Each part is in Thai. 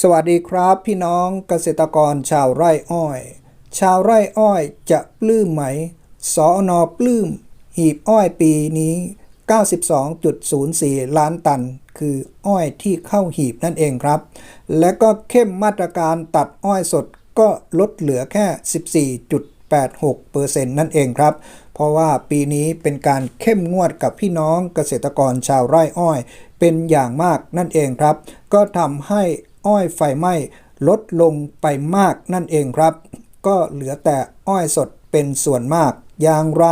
สวัสดีครับพี่น้องเกษตรกรชาวไร่อ้อย ชาวไร่อ้อยจะปลื้มไหม สอนอปลื้ม หีบอ้อยปีนี้ 92.04 ล้านตัน คืออ้อยที่เข้าหีบนั่นเองครับ และก็เข้มมาตรการตัดอ้อยสดก็ลดเหลือแค่ 14.86%นั่นเองครับ เพราะว่าปีนี้เป็นการเข้มงวดกับพี่น้องเกษตรกรชาวไร่อ้อย เป็นอย่างมากนั่นเองครับ ก็ทำให้ อ้อยไฟไหม้ลดลงไปมากนั่นเองครับ ก็เหลือแต่อ้อยสดเป็นส่วนมาก อย่างไร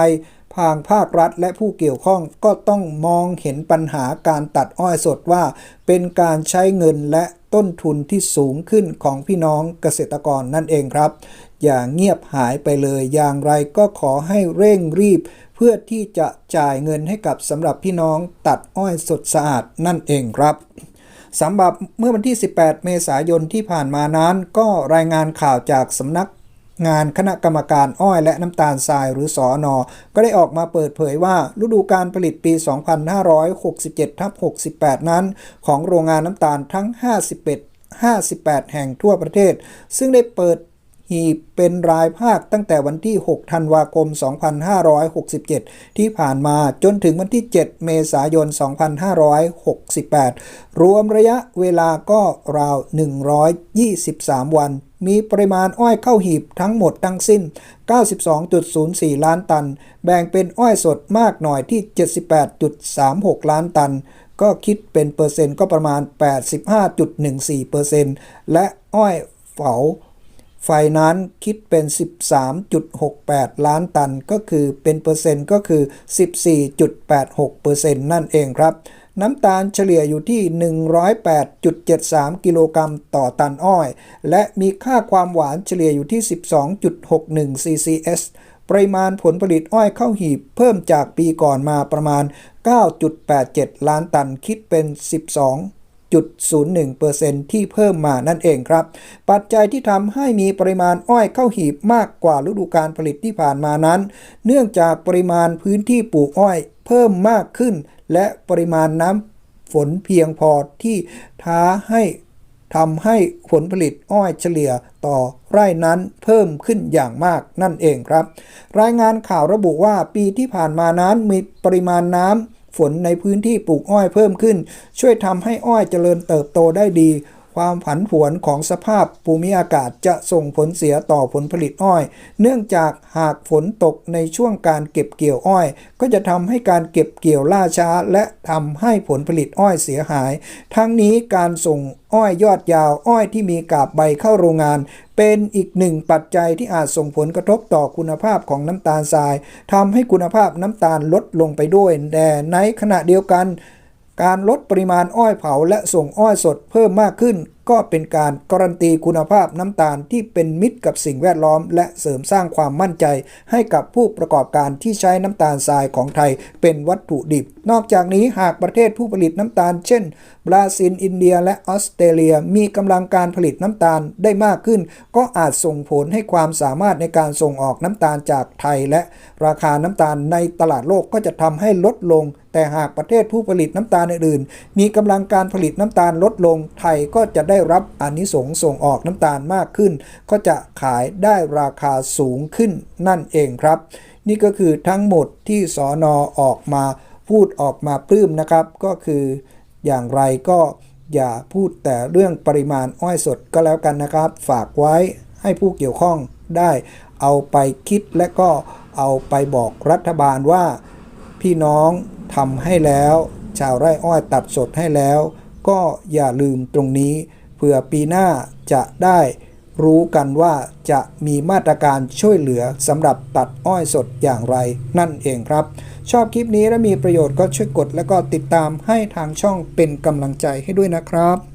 ทางภาครัฐและผู้เกี่ยวข้องก็ต้องมองเห็นปัญหาการตัดอ้อยสดว่า เป็นการใช้เงินและต้นทุนที่สูงขึ้นของพี่น้องเกษตรกรนั่นเองครับ อย่าเงียบหายไปเลยอย่างไรก็ขอให้เร่งรีบ เพื่อที่จะจ่ายเงินให้กับสำหรับพี่น้องตัดอ้อยสดสะอาดนั่นเองครับ สำหรับเมื่อวันที่ 18 เมษายนที่ผ่านมานั้น ก็รายงานข่าวจากสำนักงานคณะกรรมการอ้อยและน้ำตาลทรายหรือสอนอก็ได้ออกมาเปิดเผยว่าฤดูการผลิตปี 2567ทับ68 นั้น ของโรงงานน้ำตาลทั้ง 51 58 แห่งทั่วประเทศ ซึ่งได้เปิด หีบเป็นรายภาคตั้งแต่วันที่ 6 ธันวาคม 2567 ที่ผ่านมาจนถึงวันที่ 7 เมษายน 2568 รวมระยะเวลาก็ราว 123 วัน มีปริมาณอ้อยเข้าหีบทั้งหมดทั้งสิ้น 92.04 ล้านตัน แบ่งเป็นอ้อยสดมากหน่อยที่ 78.36 ล้านตัน ก็คิดเป็นเปอร์เซ็นต์ก็ประมาณ 85.14เปอร์เซ็นต์และอ้อยเฝา ไฟนั้นคิดเป็น 13.68 ล้านตันก็คือเป็นเปอร์เซ็นต์ก็คือ 14.86เปอร์เซ็นต์นั่นเองครับ น้ำตาลเฉลี่ยอยู่ที่ 108.73 กิโลกรัมต่อตันอ้อย และมีค่าความหวานเฉลี่ยอยู่ที่ 12.61 CCS ปริมาณผลผลิตอ้อยเข้าหีบเพิ่มจากปีก่อนมาประมาณ 9.87 ล้านตันคิดเป็น 12 0.01%ที่เพิ่มมานั่นเองครับ ปัจจัยที่ทำให้มีปริมาณอ้อยเข้าหีบมากกว่าฤดูการผลิตที่ผ่านมานั้น เนื่องจากปริมาณพื้นที่ปลูกอ้อยเพิ่มมากขึ้น และปริมาณน้ำฝนเพียงพอที่ท้าให้ทำให้ผลผลิตอ้อยเฉลี่ยต่อไร่นั้นเพิ่มขึ้นอย่างมากนั่นเองครับ รายงานข่าวระบุว่าปีที่ผ่านมานั้นมีปริมาณน้ำ ฝนในพื้นที่ปลูกอ้อยเพิ่มขึ้น ช่วยทำให้อ้อยเจริญเติบโตได้ดี ความผันผวนของสภาพภูมิอากาศจะส่งผลเสียต่อผลผลิตอ้อย เนื่องจากหากฝนตกในช่วงการเก็บเกี่ยวอ้อย ก็จะทำให้การเก็บเกี่ยวล่าช้า และทำให้ผลผลิตอ้อยเสียหาย ทั้งนี้การส่งอ้อยยอดยาวอ้อยที่มีกาบใบเข้าโรงงาน เป็นอีกหนึ่งปัจจัยที่อาจส่งผลกระทบต่อคุณภาพของน้ำตาลทรายทำให้คุณภาพน้ำตาลลดลงไปด้วยแต่ในขณะเดียวกัน การลดปริมาณอ้อยเผาและส่งอ้อยสดเพิ่มมากขึ้น ก็เป็นการการันตีคุณภาพน้ำตาลที่เป็นมิตรกับสิ่งแวดล้อม และเสริมสร้างความมั่นใจ ให้กับผู้ประกอบการที่ใช้น้ำตาลทรายของไทยเป็นวัตถุดิบ นอกจากนี้หากประเทศผู้ผลิตน้ำตาล เช่น บราซิล อินเดีย และออสเตรเลีย มีกำลังการผลิตน้ำตาลได้มากขึ้น ก็อาจส่งผลให้ความสามารถในการส่งออกน้ำตาลจากไทย และราคาน้ำตาลในตลาดโลกก็จะทำให้ลดลงแต่หากประเทศผู้ผลิตน้ำตาลอื่นๆ มีกำลังการผลิตน้ำตาลลดลง ไทยก็จะได้ได้รับอานิสงส่งออกน้ำตาลมากขึ้น ก็จะขายได้ราคาสูงขึ้นนั่นเองครับ นี่ก็คือทั้งหมดที่สอนอออกมาพูดออกมาปลื้มนะครับ ก็คืออย่างไรก็อย่าพูดแต่เรื่องปริมาณอ้อยสดก็แล้วกันนะครับ ฝากไว้ให้ผู้เกี่ยวข้องได้เอาไปคิดและก็เอาไปบอกรัฐบาลว่า พี่น้องทำให้แล้ว ชาวไร่อ้อยตัดสดให้แล้ว ก็อย่าลืมตรงนี้ ผื่อปีหน้าจะได้รู้กันว่าจะมีมาตรการช่วยเหลือสำหรับตัดอ้อยสดอย่างไรนั่นเองครับ ชอบคลิปนี้และมีประโยชน์ก็ช่วยกด แล้วก็ติดตามให้ทางช่องเป็นกำลังใจให้ด้วยนะครับ